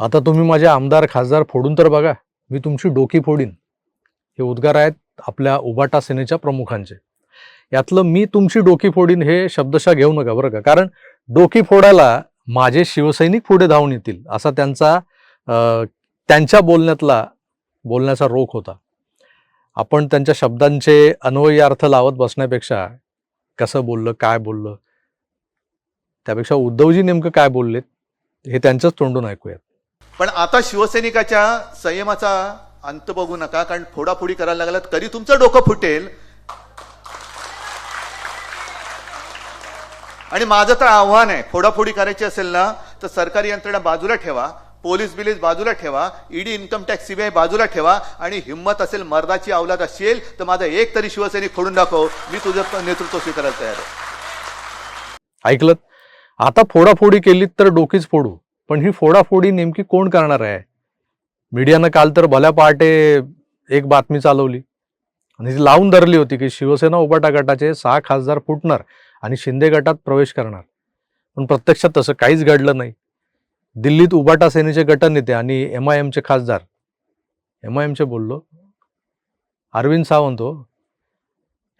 आता तुम्ही माझे आमदार खासदार फोडून तर बघा मी तुमची डोकी फोडीन. हे उद्गार आहेत आपल्या उबाटा सेनेच्या प्रमुखांचे. यातलं मी तुमची डोकी फोडीन हे शब्दशः घेऊ नका बरं का. कारण डोकी फोडायला माझे शिवसैनिक पुढे धावून येतील असा त्यांचा त्यांच्या बोलण्यातला बोलण्याचा रोख होता. आपण त्यांच्या शब्दांचे अन्वयी अर्थ लावत बसण्यापेक्षा कसं बोललं काय बोललं त्यापेक्षा उद्धवजी नेमकं काय बोललेत हे त्यांच्याच तोंडून ऐकूयात. पण आता शिवसैनिकाच्या संयमाचा अंत बघू नका कारण फोडाफोडी करायला लागलात कधी तुमचं डोकं फुटेल. आणि माझं तर आव्हान आहे फोडाफोडी करायची असेल ना तर सरकारी यंत्रणा बाजूला ठेवा पोलीस बिलीस बाजूला ठेवा ईडी इन्कम टॅक्स सीबीआय बाजूला ठेवा आणि हिंमत असेल मर्दाची अवलाद असेल तर माझा एक तरी शिवसैनिक फोडून दाखव मी तुझं नेतृत्व स्वीकारायला तयार आहे. ऐकलं? आता फोडाफोडी केली तर डोकीच फोडू. पण ही फोडाफोडी नेमकी कोण करणार आहे? मीडियानं काल तर भल्या पहाटे एक बातमी चालवली. आणि ती लावून धरली होती की शिवसेना उबाटा गटाचे सहा खासदार फुटणार आणि शिंदे गटात प्रवेश करणार. पण प्रत्यक्षात तसं काहीच घडलं नाही. दिल्लीत उबाटा सेनेचे गटनेते आणि एम आय एमचे खासदार. एम आय एमचे बोललो. अरविंद सावंत हो.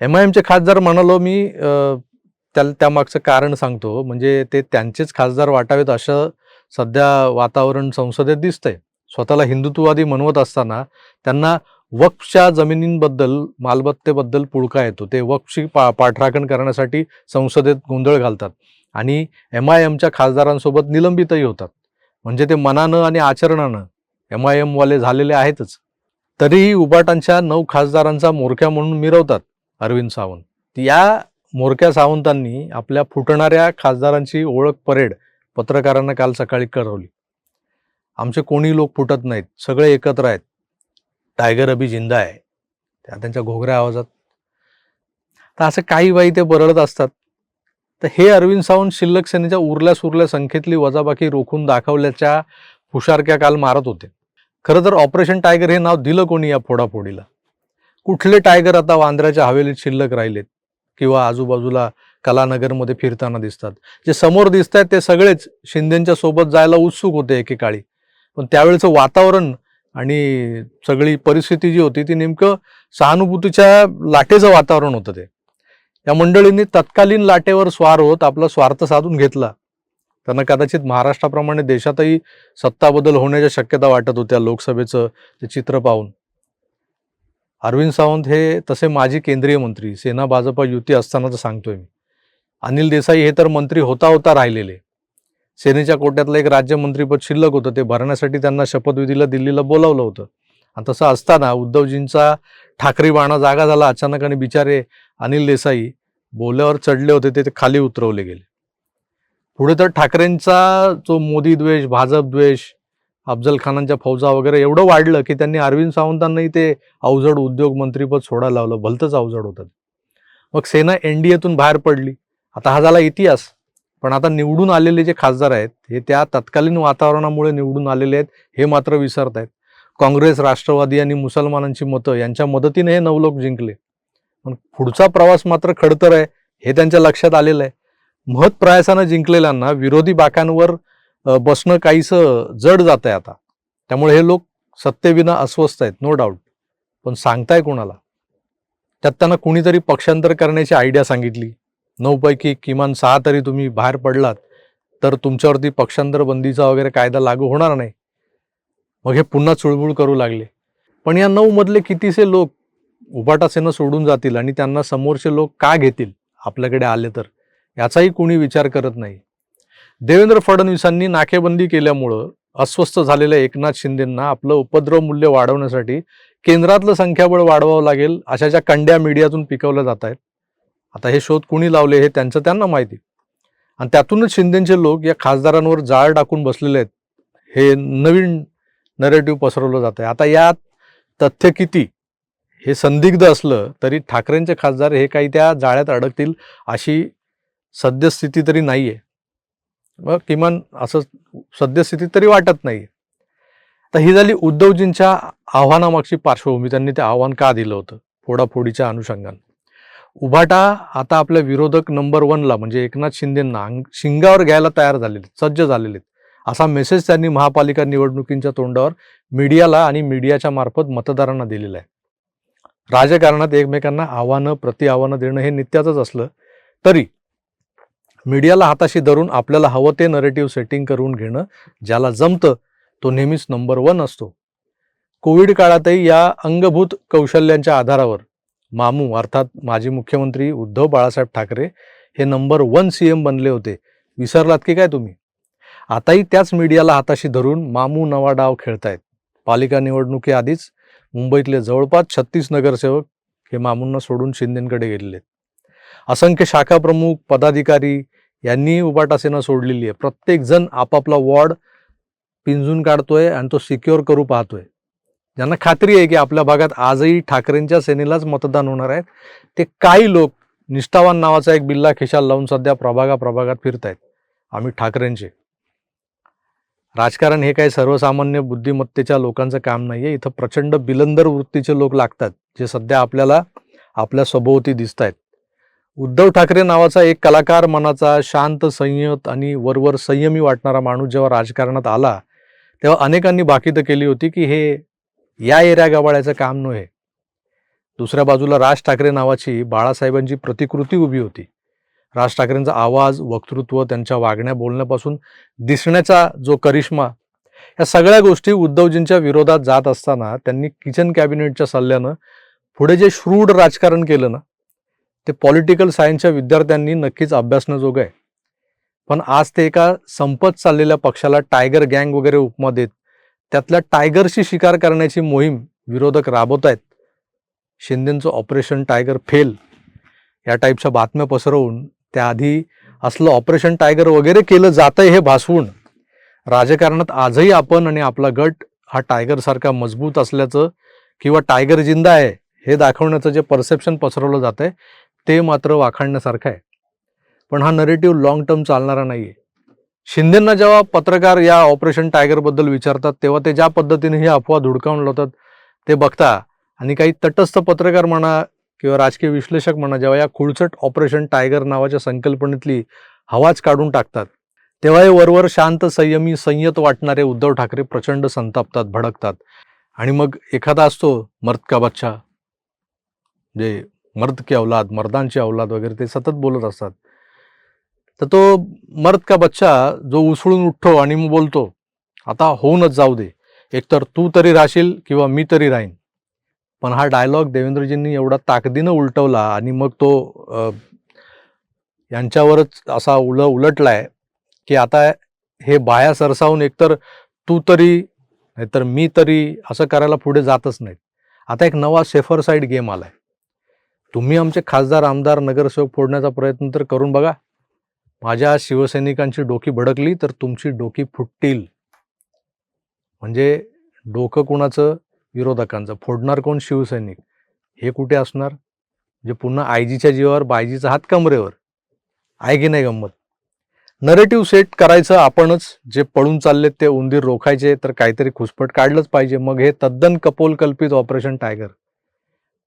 एम आय एमचे खासदार म्हणालो मी त्याला त्या त्यामागचं कारण सांगतो. म्हणजे ते त्यांचेच खासदार वाटावेत असं सध्या वातावरण संसदेत दिसतंय. स्वतःला हिंदुत्ववादी म्हणवत असताना त्यांना वक्फच्या जमिनींबद्दल मालमत्तेबद्दल पुळका येतो. ते वक्षी पा पाठराखण करण्यासाठी संसदेत गोंधळ घालतात आणि एम आय एमच्या खासदारांसोबत निलंबितही होतात. म्हणजे ते मनानं आणि आचरणानं एम आय एमवाले झालेले आहेतच. तरीही उबाटांच्या नऊ खासदारांचा मोरक्या म्हणून मिरवतात अरविंद सावंत. या मोरक्या सावंतांनी आपल्या फुटणाऱ्या खासदारांची ओळख परेड पत्रकारांना काल सकाळी कळवली. आमचे कोणी लोक फुटत नाहीत. सगळे एकत्र आहेत. टायगर अभि जिंदा आहे. त्या त्यांच्या घोगऱ्या आवाजात. तर असं काही बाई ते बरळत असतात. तर हे अरविंद सावंत शिल्लक सेनेच्या उरल्या सुरल्या संख्येतली वजाबाकी रोखून दाखवल्याच्या हुशारक्या काल मारत होते. खरं तर ऑपरेशन टायगर हे नाव दिलं कोणी या फोडाफोडीला? कुठले टायगर आता वांद्र्याच्या हवेलीत शिल्लक राहिलेत? किंवा आजूबाजूला कलानगरमध्ये फिरताना दिसतात. जे समोर दिसत आहेत ते सगळेच शिंदेच्या सोबत जायला उत्सुक होते एकेकाळी. पण त्यावेळेचं वातावरण आणि सगळी परिस्थिती जी होती ती नेमकं सहानुभूतीच्या लाटेचं वातावरण होतं ते. या मंडळींनी तत्कालीन लाटेवर स्वार होत आपला स्वार्थ साधून घेतला. त्यांना कदाचित महाराष्ट्राप्रमाणे देशातही सत्ता बदल होण्याच्या शक्यता वाटत होत्या लोकसभेचं ते चित्र पाहून. अरविंद सावंत हे तसे माजी केंद्रीय मंत्री सेना भाजपा युती असतानाच सांगतोय मी. अनिल देसाई हे तर मंत्री होता होता राहिलेले. सेनेच्या कोट्यातलं एक राज्यमंत्रीपद शिल्लक होतं ते भरण्यासाठी त्यांना शपथविधीला दिल्लीला बोलावलं होतं. आणि तसं असताना उद्धवजींचा ठाकरे बाणा जागा झाला अचानक आणि बिचारे अनिल देसाई बोल्यावर चढले होते ते ते खाली उतरवले गेले. पुढे तर ठाकरेंचा जो मोदी द्वेष भाजप द्वेष अफजल खानांच्या फौजा वगैरे एवढं वाढलं की त्यांनी अरविंद सावंतांनाही ते अवजड उद्योग मंत्रीपद सोडायला लावलं भलतंच अवजड होतं मग सेना एनडीएतून बाहेर पडली. आता हा झाला इतिहास पण आता निवडून आलेले जे खासदार आहेत हे त्या तत्कालीन वातावरणामुळे निवडून आलेले आहेत हे मात्र विसरत आहेत काँग्रेस राष्ट्रवादी आणि मुसलमानांची मतं यांच्या मदतीने हे नवलोक जिंकले. पण पुढचा प्रवास मात्र खडतर आहे हे त्यांच्या लक्षात आलेलं आहे. महत् प्रयासानं जिंकलेल्यांना विरोधी बाकांवर बसणं काहीसं जड जात आहे आता. त्यामुळे हे लोक सत्तेविना अस्वस्थ आहेत नो डाऊट पण सांगताय कोणाला? त्यात त्यांना कुणीतरी पक्षांतर करण्याची आयडिया सांगितली. नऊपैकी किमान सहा तरी तुम्ही बाहेर पडलात तर तुमच्यावरती पक्षांतर बंदीचा वगैरे कायदा लागू होणार नाही. मग हे पुन्हा चुळबुळ करू लागले. पण या नऊमधले कितीसे लोक उभाटा सोडून जातील आणि त्यांना समोरचे लोक का घेतील आपल्याकडे आले तर? याचाही कोणी विचार करत नाही. देवेंद्र फडणवीसांनी नाकेबंदी केल्यामुळं अस्वस्थ झालेल्या एकनाथ शिंदेंना आपलं उपद्रव मूल्य वाढवण्यासाठी केंद्रातलं संख्याबळ वाढवावं लागेल अशा ज्या कंड्या मीडियातून पिकवल्या जात आहेत. आता हे शोध कुणी लावले हे त्यांचं त्यांना माहिती. आणि त्यातूनच शिंदेचे लोक या खासदारांवर जाळ टाकून बसलेले आहेत. हे नवीन नरेटिव्ह पसरवलं जात आहे आता यात तथ्य किती? हे संदिग्ध असलं तरी ठाकरेंचे खासदार हे काही त्या जाळ्यात अडकतील अशी सद्यस्थिती तरी नाही आहे मग किमान असं सद्यस्थिती तरी वाटत नाही तर ही झाली उद्धवजींच्या आव्हानामागची पार्श्वभूमी. त्यांनी ते आव्हान का दिलं होतं? फोडाफोडीच्या अनुषंगानं. उभाटा आता आपल्या विरोधक नंबर वनला म्हणजे एकनाथ शिंदेंना शिंगावर घ्यायला तयार झालेले सज्ज झालेले आहेत. असा मेसेज त्यांनी महापालिका निवडणुकींच्या तोंडावर मीडियाला आणि मीडियाच्या मार्फत मतदारांना दिलेला आहे राजकारणात एकमेकांना आव्हानं प्रति आव्हानं देणं हे नित्याचंच असलं तरी मीडियाला हाताशी धरून आपल्याला हवं ते नरेटिव्ह सेटिंग करून घेणं ज्याला जमतं तो नेहमीच नंबर वन असतो कोविड काळातही या अंगभूत कौशल्यांच्या आधारावर मामू अर्थात माजी मुख्यमंत्री उद्धव बाळासाहेब ठाकरे हे नंबर वन सी एम बनले होते. विसरलात की काय तुम्ही? आताही त्याच मीडियाला हाताशी धरून मामू नवा डाव खेळतायत. पालिका निवडणुकीआधीच मुंबईतले जवळपास छत्तीस नगरसेवक हे मामूंना सोडून शिंदेकडे गेलेले आहेत असंख्य शाखा प्रमुख पदाधिकारी यांनी उबाटा सेना सोडलेली आहे. प्रत्येकजण आपापला वॉर्ड पिंजून काढतोय आणि तो सिक्युअर करू पाहतोय. ज्यांना खात्री आहे की आपल्या भागात आजही ठाकरेंच्या सेनेलाच मतदान होणार आहे ते काही लोक निष्ठावान नावाचा एक बिल्ला खिशाला लावून सध्या प्रभागा प्रभागात फिरतायत. आम्ही ठाकरेंचे. राजकारण हे काही सर्वसामान्य बुद्धिमत्तेच्या लोकांचं काम नाहीये. इथं प्रचंड बिलंदर वृत्तीचे लोक लागतात जे सध्या आपल्याला आपल्या सभोवती दिसत आहेत उद्धव ठाकरे नावाचा एक कलाकार मनाचा शांत संयत आणि वरवर संयमी वाटणारा माणूस जेव्हा राजकारणात आला तेव्हा अनेकांनी बाकीतं केली होती की हे या एरिया गवाळ्याचं काम नव्हे. दुसऱ्या बाजूला राज ठाकरे नावाची बाळासाहेबांची प्रतिकृती उभी होती. राज ठाकरेंचा आवाज वक्तृत्व त्यांच्या वागण्या बोलण्यापासून दिसण्याचा जो करिश्मा या सगळ्या गोष्टी उद्धवजींच्या विरोधात जात असताना त्यांनी किचन कॅबिनेटच्या सल्ल्यानं पुढे जे श्रूड राजकारण केलं ना ते पॉलिटिकल सायन्सच्या विद्यार्थ्यांनी नक्कीच अभ्यासण्याजोगं आहे. पण आज ते एका संपत चाललेल्या पक्षाला टायगर गँग वगैरे उपमा देत त्यातल्या टायगरशी शिकार करण्याची मोहीम विरोधक राबवत आहेत. शिंदेंचं ऑपरेशन टायगर फेल. या टाईपच्या बातम्या पसरवून त्याआधी असलं ऑपरेशन टायगर वगैरे केलं जातंय हे भासवून राजकारणात आजही आपण आणि आपला गट हा टायगरसारखा मजबूत असल्याचं किंवा टायगर जिंदा आहे हे दाखवण्याचं जे परसेप्शन पसरवलं जात आहे ते मात्र वाखाणण्यासारखं आहे. पण हा नरेटिव्ह लाँग टर्म चालणारा नाही आहे शिंदेंना जेव्हा पत्रकार या ऑपरेशन टायगरबद्दल विचारतात तेव्हा ते ज्या पद्धतीने ही अफवा धुडकावून लावतात ते बघता. आणि काही तटस्थ पत्रकार म्हणा किंवा राजकीय विश्लेषक म्हणा जेव्हा या खुळचट ऑपरेशन टायगर नावाच्या संकल्पनेतली हवाच काढून टाकतात तेव्हा हे वरवर शांत संयमी संयत वाटणारे उद्धव ठाकरे प्रचंड संतापतात भडकतात. आणि मग एखादा असतो मर्द का बच्चा जे मर्द की औलाद मर्दांची औलाद वगैरे ते सतत बोलत असतात. तर तो मर्द का बच्चा जो उसळून उठतो आणि मग बोलतो आता होऊनच जाऊ दे. एकतर तू तरी राहशील किंवा मी तरी राहीन. पण हा डायलॉग देवेंद्रजींनी एवढा ताकदीनं उलटवला आणि मग तो यांच्यावरच असा उल उलटलाय की आता हे बाया सरसावून एकतर तू तरी नाहीतर मी तरी असं करायला पुढे जातच नाहीत. आता एक नवा सेफर साईड गेम आलाय. तुम्ही आमचे खासदार आमदार नगरसेवक फोडण्याचा प्रयत्न तर करून बघा. माझ्या शिवसैनिकांची डोकी भडकली तर तुमची डोकी फुटतील. म्हणजे डोकं कुणाचं? विरोधकांचं. फोडणार कोण? शिवसैनिक. हे कुठे असणार? जे पुन्हा आयजीच्या जीवावर बायजीचा हात कमरेवर. आहे की नाही गंमत? नरेटिव्ह सेट करायचं आपणच. जे पळून चाललेत ते उंदीर रोखायचे तर काहीतरी खुसपट काढलंच पाहिजे. मग हे तद्दन कपोल कल्पित ऑपरेशन टायगर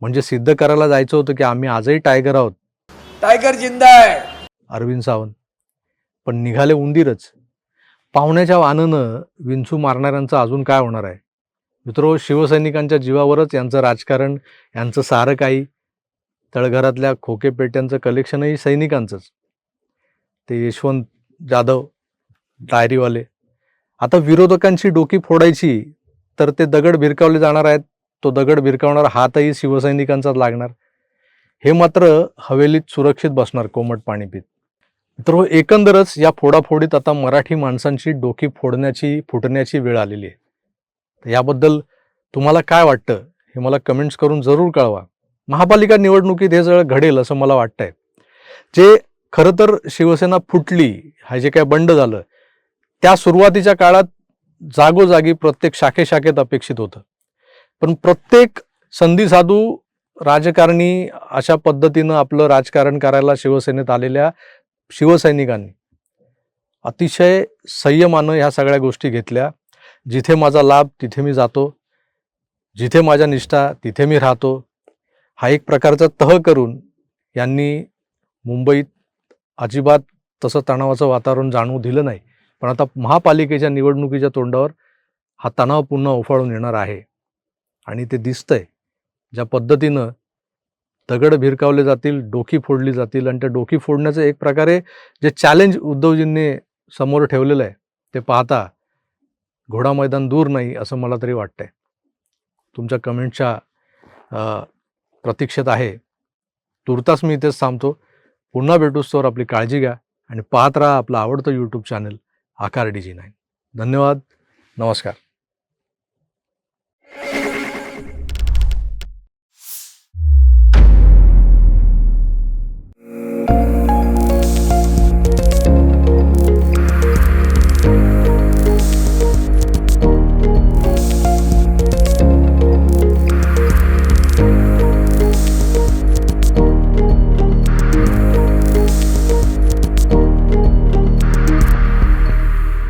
म्हणजे सिद्ध करायला जायचं होतं की आम्ही आजही टायगर आहोत. टायगर जिंदा आहे. अरविंद सावंत. पण निघाले उंदीरच. पाहुण्याच्या वाननं विंचू मारणाऱ्यांचं अजून काय होणार आहे? मित्रो शिवसैनिकांच्या जीवावरच यांचं राजकारण यांचं सारं काही तळघरातल्या खोके पेट्यांचं कलेक्शनही सैनिकांचंच. ते यशवंत जाधव डायरीवाले. आता विरोधकांची डोकी फोडायची तर ते दगड भिरकावले जाणार आहेत. तो दगड भिरकावणार हातही शिवसैनिकांचाच लागणार. हे मात्र हवेलीत सुरक्षित बसणार कोमट पाणी पित तर हो, एकंदरच या फोडाफोडीत आता मराठी माणसांची डोकी फोडण्याची फुटण्याची वेळ आलेली आहे. याबद्दल तुम्हाला काय वाटतं हे मला कमेंट्स करून जरूर कळवा. महापालिका निवडणुकीत हे सगळं घडेल असं मला वाटतंय. जे खरं तर शिवसेना फुटली हा जे काय बंड झालं त्या सुरुवातीच्या काळात जागोजागी प्रत्येक शाखे शाखेत अपेक्षित होतं. पण प्रत्येक संधी साधू राजकारणी अशा पद्धतीनं आपलं राजकारण करायला शिवसेनेत आलेल्या शिवसैनिकांनी. अतिशय संयमानं ह्या सगळ्या गोष्टी घेतल्या. जिथे माझा लाभ तिथे मी जातो. जिथे माझ्या निष्ठा तिथे मी राहतो. हा एक प्रकारचा तह करून यांनी मुंबईत अजिबात तसं तणावाचं वातावरण जाणवू दिलं नाही. पण आता महापालिकेच्या निवडणुकीच्या तोंडावर हा तणाव पुन्हा उफाळून येणार आहे. आणि ते दिसतंय. ज्या पद्धतीनं दगड भिरकावले जातील डोकी फोडली जातील आणि त्या डोकी फोडण्याचं एक प्रकारे जे चॅलेंज उद्धवजींनी समोर ठेवलेलं आहे ते पाहता घोडा मैदान दूर नाही असं मला तरी वाटतंय. तुमच्या कमेंटच्या प्रतीक्षेत आहे. तुर्तास मी इथेच थांबतो. पुन्हा भेटूस तर आपली काळजी घ्या आणि पाहत राहा आपलं आवडतं YouTube channel Aakar D G nine धन्यवाद. नमस्कार.